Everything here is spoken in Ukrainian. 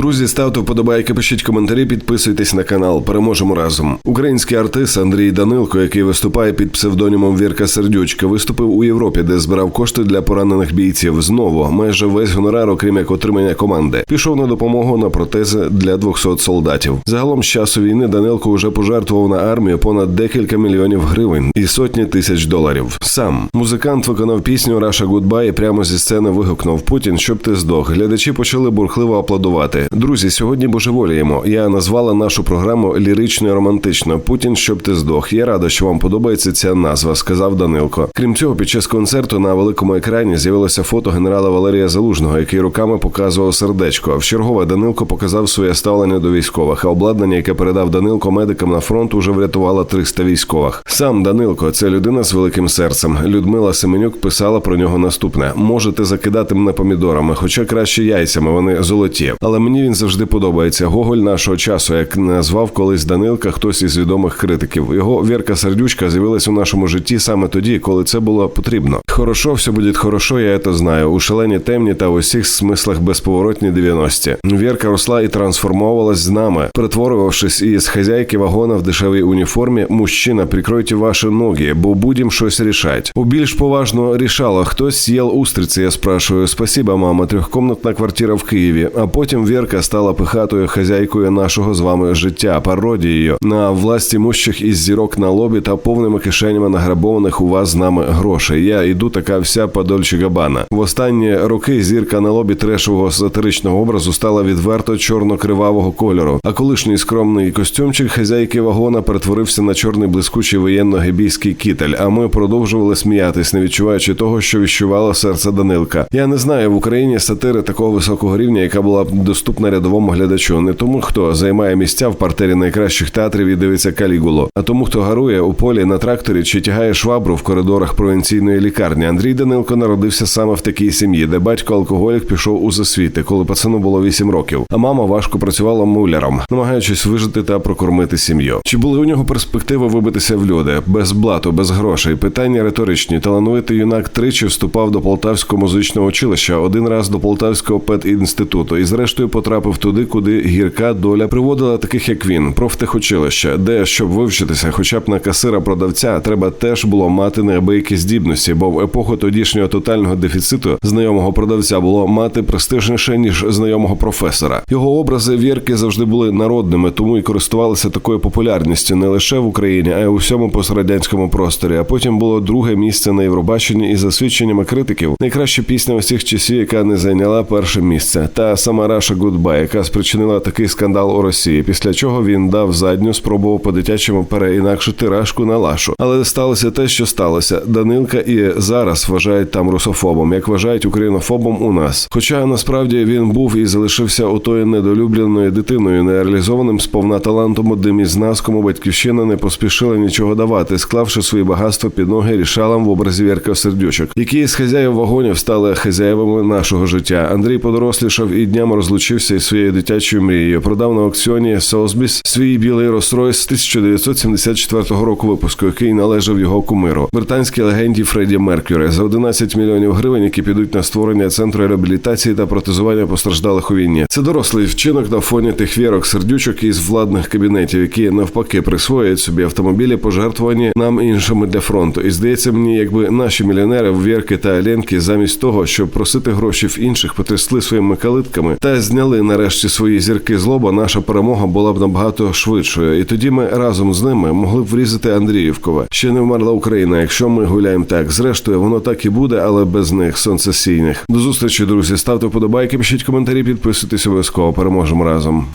Друзі, ставте вподобайки, пишіть коментарі, підписуйтесь на канал. Переможемо разом. Український артист Андрій Данилко, який виступає під псевдонімом Вірка Сердючка, виступив у Європі, де збирав кошти для поранених бійців. Знову майже весь гонорар, окрім як отримання команди, пішов на допомогу на протези для 200 солдатів. Загалом з часу війни Данилко вже пожертвував на армію понад декілька мільйонів гривень і сотні тисяч доларів. Сам музикант виконав пісню Раша Гудбай і прямо зі сцени вигукнув Путін, щоб ти здох. Глядачі почали бурхливо аплодувати. Друзі, сьогодні божеволіємо. Я назвала нашу програму лірично романтично. Путін, щоб ти здох. Я рада, що вам подобається ця назва, сказав Данилко. Крім цього, під час концерту на великому екрані з'явилося фото генерала Валерія Залужного, який руками показував сердечко. В чергове Данилко показав своє ставлення до військових. А обладнання, яке передав Данилко медикам на фронт, уже врятувало 300 військових. Сам Данилко це людина з великим серцем. Людмила Семенюк писала про нього наступне: можете закидати мене помідорами, хоча краще яйцями, вони золоті. Але мені він завжди подобається. Гоголь нашого часу, як назвав колись Данилка, хтось із відомих критиків. Його Вірка Сердючка з'явилась у нашому житті саме тоді, коли це було потрібно. Хорошо, все буде хорошо, я це знаю. У шалені темні та в усіх смислах безповоротні 90-ті. Вірка росла і трансформовувалась з нами, перетворювавшись із хазяйки вагона в дешевій уніформі. Мужчина, прикройте ваші ноги, бо будем щось рішать. У більш поважно рішало, хтось съел устриці. Я спрашиваю, спасіба, мама, трьохкомнатна квартира в Києві. А потім Вірка стала пихатою хазяйкою нашого з вами життя, пародією на власті мущих із зірок на лобі та повними кишенями награбованих у вас з нами грошей. Я іду така вся по Дольче Габана. В останні роки зірка на лобі трешового сатиричного образу стала відверто чорно-кривавого кольору. А колишній скромний костюмчик хазяйки вагона перетворився на чорний блискучий воєнно-гебійський кітель. А ми продовжували сміятись, не відчуваючи того, що відчувало серце Данилка. Я не знаю в Україні сатири такого високого рівня, яка була б доступна рядовому глядачу, не тому, хто займає місця в партері найкращих театрів і дивиться калігулу, а тому, хто гарує у полі на тракторі чи тягає швабру в коридорах провінційної лікарні. Андрій Данилко народився саме в такій сім'ї, де батько алкоголік пішов у засвіти, коли пацану було 8 років. А мама важко працювала муляром, намагаючись вижити та прокормити сім'ю. Чи були у нього перспективи вибитися в люди без блату, без грошей? Питання риторичні. Талановитий юнак тричі вступав до Полтавського музичного училища, один раз до Полтавського педінституту і, зрештою, потрапив туди, куди гірка доля приводила таких, як він, профтехучилище, де щоб вивчитися, хоча б на касира продавця, треба теж було мати неабиякі здібності, бо в епоху тодішнього тотального дефіциту знайомого продавця було мати престижніше ніж знайомого професора. Його образи вірки завжди були народними, тому і користувалися такою популярністю не лише в Україні, а й у всьому пострадянському просторі. А потім було друге місце на Євробаченні і за свідченнями критиків. Найкраща пісня усіх часів, яка не зайняла перше місце. Та сама Раша Гудбай, яка спричинила такий скандал у Росії. Після чого він дав задню, спробував по дитячому переінакшити рашку на лашу. Але сталося те, що сталося. Данилка і зараз вважають там русофобом, як вважають українофобом у нас. Хоча насправді він був і залишився отою недолюбленою дитиною, нереалізованим сповна талантом одним із нас, кому батьківщина не поспішила нічого давати, склавши свої багатства під ноги рішалам в образі Вірка Сердючок, які з хазяїв вагонів стали хазяєвами нашого життя. Андрій подорослішав і днями розлучився із своєю дитячою мрією. Продав на аукціоні Сосбіс свій білий з 1974 року випуску, який належав його кумиру, британській легенді Фредді Меркюрі за 11 мільйонів гривень, які підуть на створення центру реабілітації та протезування постраждалих у війні. Це дорослий вчинок на фоні тих вірок сердючок із владних кабінетів, які навпаки присвоюють собі автомобілі, пожертвувані нам іншими для фронту. І здається мені, якби наші мільйонери Вірки та Аленки замість того, щоб просити гроші в інших, потрясли своїми калитками та зняли нарешті свої зірки злоба, наша перемога була б набагато швидшою. І тоді ми разом з ними могли б врізати Андріївкове. Ще не вмерла Україна, якщо ми гуляємо так. Зрештою, воно так і буде, але без них сонцесійних. До зустрічі, друзі. Ставте вподобайки, пишіть коментарі, підписуйтесь обов'язково. Переможемо разом.